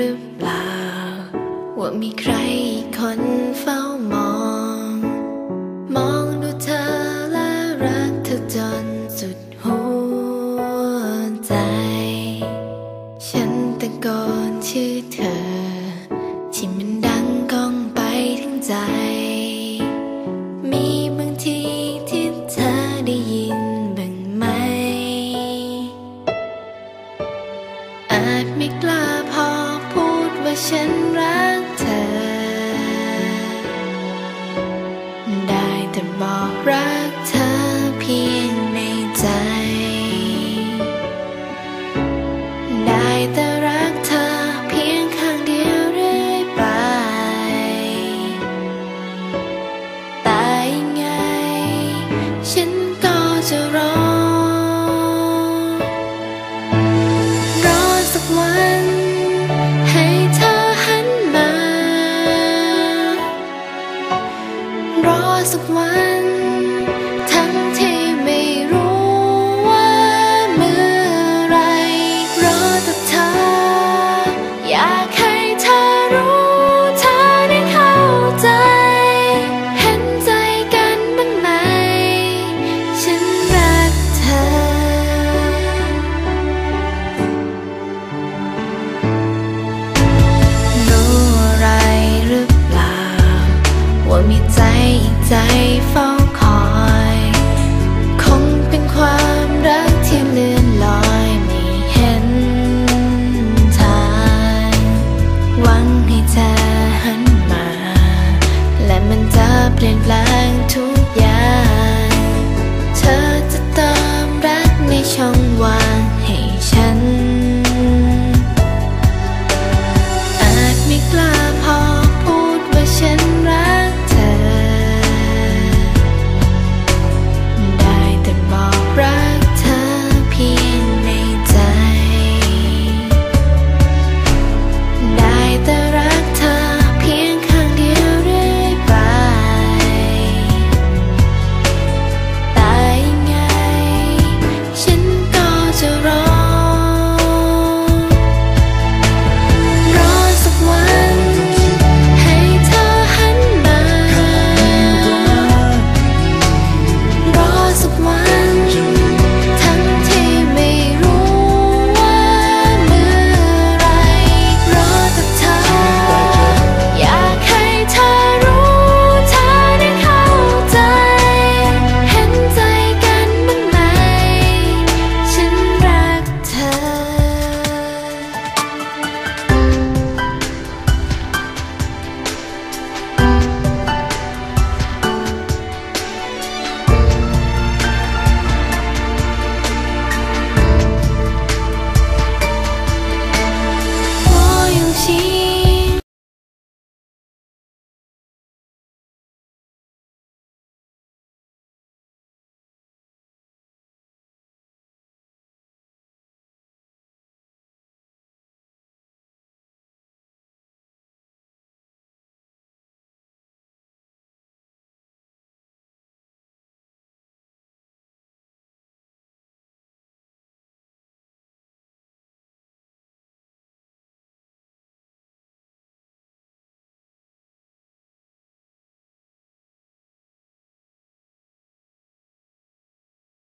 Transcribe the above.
หรือเปล่า ว่ามีใครคนเฝ้ามอง มองดูเธอและรักเธอจนสุดหัวใจ ฉันตะโกนชื่อเธอ ฉันรัก สักวัน 在